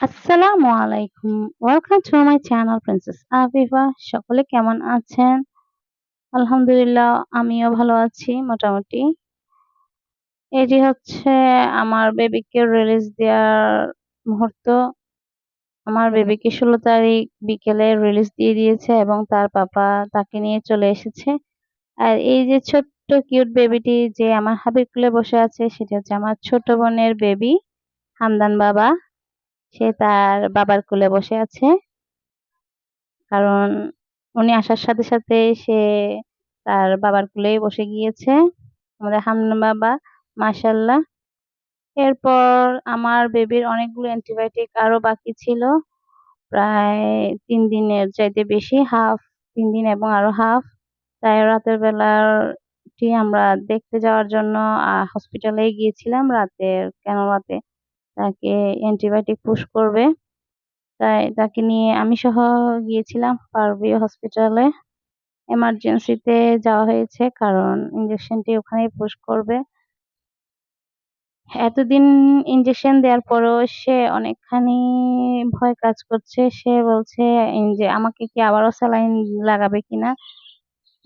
আসসালামু আলাইকুম। Welcome to my channel princess Abiba সকলে কেমন আছেন? আলহামদুলিল্লাহ, আমিও ভালো আছি, মোটামুটি। এটি হচ্ছে আমার বেবিকে রিলিজ দেওয়ার মুহূর্ত। আমার বেবিকে ষোলো তারিখ বিকেলে রিলিজ দিয়ে দিয়েছে এবং তার পাপা তাকে নিয়ে চলে এসেছে। আর এই যে ছোট্ট কিউট বেবিটি যে আমার হাবিব কুলে বসে আছে, সেটা হচ্ছে আমার ছোট বোনের বেবি হামদান বাবা। সে তার বাবার কোলে বসে আছে। কারণ উনি আসার সাথে সাথে সে তার বাবার কোলেই বসে গিয়েছে। আমাদের হামনা বাবা মাশাল্লাহ এরপর আমার বেবির অনেকগুলো অ্যান্টিবায়োটিক আরও বাকি ছিল। প্রায় তিন দিনের চাইতে বেশি হাফ তিন দিন এবং আরও হাফ তাই রাতের বেলার টি আমরা দেখতে যাওয়ার জন্য হসপিটালে গিয়েছিলাম। রাতের, কেন রাতে? তাকে অ্যান্টিবায়োটিক পুশ করবে। তাই তাকে নিয়ে আমি সহ গিয়েছিলাম পারভিউ হসপিটালে এমার্জেন্সিতে যাওয়া হয়েছে, কারণ ইঞ্জেকশনটি ওখানেই পুশ করবে। এতদিন ইঞ্জেকশন দেওয়ার পরও সে অনেকখানি ভয় কাজ করছে। সে বলছে যে আমাকে কি আবারও স্যালাইন লাগাবে কিনা?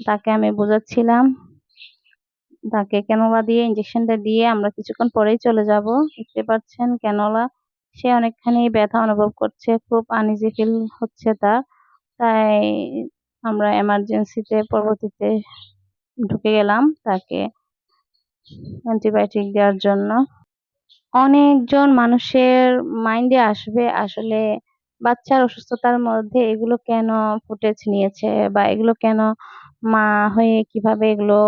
তাকে আমি বোঝাচ্ছিলাম। তাকে ক্যানোলা দিয়ে ইঞ্জেকশনটা দিয়ে আমরা কিছুক্ষণ পরেই চলে যাব। দেখতে পাচ্ছেন ক্যানোলা, সে অনেকখানি ব্যথা অনুভব করছে, খুব আনইজি ফিল হচ্ছে তার। তাই আমরা এমার্জেন্সিতে পরবর্তীতে ঢুকে গেলাম তাকে অ্যান্টিবায়োটিক দেওয়ার জন্য। অনেকজন মানুষের মাইন্ডে আসবে আসলে বাচ্চার অসুস্থতার মধ্যে এগুলো কেন ফুটেজ নিয়েছে বা এগুলো কেন মা হয়ে কীভাবে এগুলো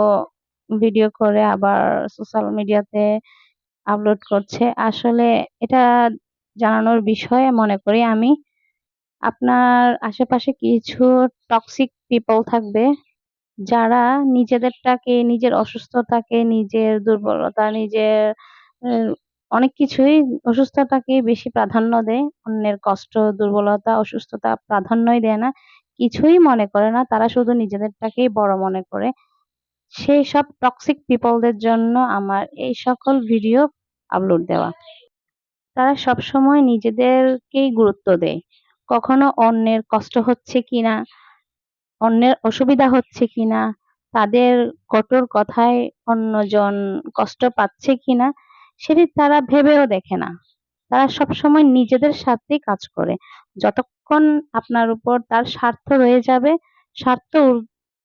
ভিডিও করে, আবার সোশ্যাল মিডিয়াতে আপলোড করছে। আসলে এটা জানানোর বিষয় মনে করি আমি। আপনার আশেপাশে কিছু টক্সিক পিপল থাকবে, যারা নিজেদেরটাকে, নিজের অসুস্থতাকে, নিজের দুর্বলতা, নিজের অনেক কিছুই অসুস্থতাকে বেশি প্রাধান্য দেয়। অন্যের কষ্ট, দুর্বলতা, অসুস্থতা প্রাধান্যই দেয় না। কিছুই মনে করে না, তারা শুধু নিজেদেরটাকেই বড় মনে করে। সেই সব টক্সিক পিপলদের জন্য আমার এই সকল ভিডিও আপলোড দেওয়া। তারা সবসময় নিজেদেরকেই গুরুত্ব দেয়। কখনো অন্যের কষ্ট হচ্ছে কিনা, অন্যের অসুবিধা হচ্ছে কিনা, তাদের কঠোর কথায় অন্যজন কষ্ট পাচ্ছে কিনা, সেটি তারা ভেবেও দেখে না। তারা সবসময় নিজেদের স্বার্থেই কাজ করে। যতক্ষণ আপনার উপর তার স্বার্থ রয়ে যাবে, স্বার্থ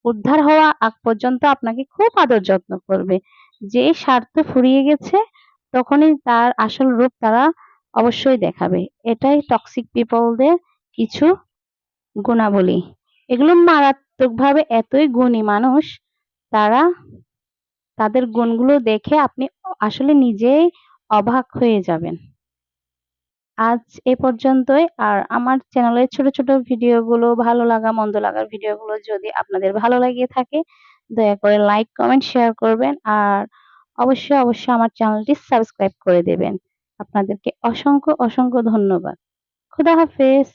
উদ্ধার হওয়া আগ পর্যন্ত আপনাকে খুব আদর যত্ন করবে। যে স্বার্থ ফুরিয়ে গেছে, তখনই তার আসল রূপ তারা অবশ্যই দেখাবে। এটাই টক্সিক পিপলদের কিছু গুণাবলী। এগুলো মারাত্মকভাবে এতই গুণী মানুষ, তারা তাদের গুণগুলো দেখে আপনি আসলে নিজেই অবাক হয়ে যাবেন। আজ এ পর্যন্তই। আর আমার চ্যানেলের ছোট ছোট ভিডিওগুলো ভালো লাগা, মন্দ লাগার ভিডিওগুলো যদি আপনাদের ভালো লাগিয়ে থাকে, দয়া করে লাইক কমেন্ট শেয়ার করবেন। আর অবশ্যই অবশ্যই আমার চ্যানেলটি সাবস্ক্রাইব করে দেবেন। আপনাদেরকে অসংখ্য অসংখ্য ধন্যবাদ। খুদা হাফেজ!